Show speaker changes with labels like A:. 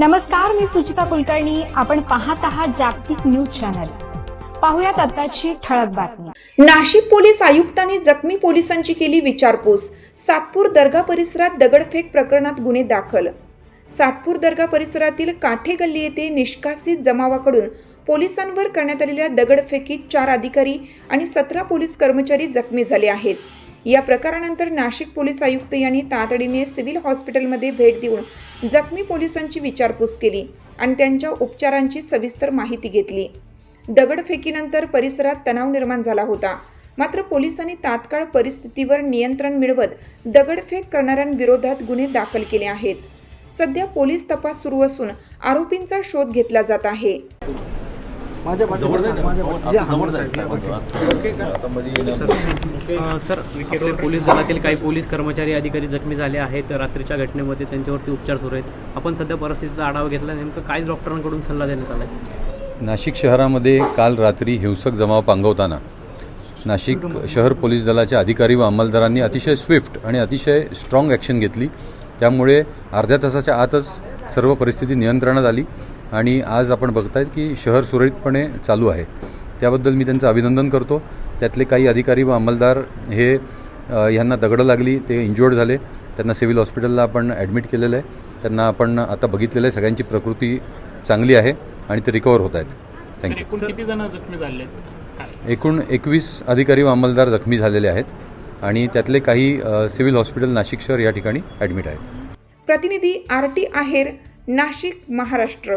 A: नमस्कार मी सुचिता कुलकर्णी. आपण पाहत आहात जागतिक न्यूज चॅनल. पाहुयात आताची ठळक बातमी.
B: नाशिक पोलीस आयुक्तांनी जखमी पोलिसांची केली विचारपूस. सातपूर दर्गा परिसरात दगडफेक प्रकरणात गुन्हे दाखल. सातपूर दर्गा परिसरातील काठे गल्ली येथे निष्कासित जमावाकडून पोलिसांवर करण्यात आलेल्या दगडफेकीत चार अधिकारी आणि सतरा पोलीस कर्मचारी जखमी झाले आहेत. या प्रकारानंतर नाशिक पोलीस आयुक्त यांनी तातडीने सिव्हिल हॉस्पिटलमध्ये भेट देऊन जखमी पोलिसांची विचारपूस केली आणि त्यांच्या उपचारांची सविस्तर माहिती घेतली. दगडफेकीनंतर परिसरात तणाव निर्माण झाला होता. मात्र पोलिसांनी तात्काळ परिस्थितीवर नियंत्रण मिळवत दगडफेक करणाऱ्यांविरोधात गुन्हे दाखल केले आहेत. सध्या पोलीस तपास सुरू असून आरोपींचा शोध घेतला जात आहे.
C: माझ्या हा,
D: सर आपले पोलीस दलातील काही पोलीस कर्मचारी अधिकारी जखमी झाले आहेत. रात्रीच्या घटनेमध्ये त्यांच्यावरती उपचार सुरू आहेत. आपण सध्या परिस्थितीचा आढावा घेतला. नेमकं काय डॉक्टरांकडून सल्ला देण्यात आला
E: नाशिक शहरामध्ये काल रात्री हिंसक जमाव पांगवताना नाशिक शहर पोलीस दलाच्या अधिकारी व अंमलदारांनी अतिशय स्विफ्ट आणि अतिशय स्ट्रॉंग ॲक्शन घेतली. त्यामुळे अर्ध्या तासाच्या आतच सर्व परिस्थिती नियंत्रणात आली. आणि आज आपण बघतायत की शहर सुरळीतपणे चालू आहे. त्याबद्दल मी त्यांचं अभिनंदन करतो. त्यातले काही अधिकारी व अंमलदार हे अ, ह्यांना दगडं लागली ते इंज्युअर्ड झाले. त्यांना सिव्हिल हॉस्पिटलला आपण ॲडमिट केलेलं आहे. त्यांना आपण आता बघितलेलं आहे. सगळ्यांची प्रकृती चांगली आहे आणि ते रिकवर होत आहेत. थँक्यू
F: एकूण किती जण जखमी झाले
E: एकूण एकवीस अधिकारी व अंमलदार जखमी झालेले आहेत आणि त्यातले काही सिव्हिल हॉस्पिटल नाशिक शहर या ठिकाणी ॲडमिट आहेत.
B: प्रतिनिधी आर टी आहेर नाशिक महाराष्ट्र.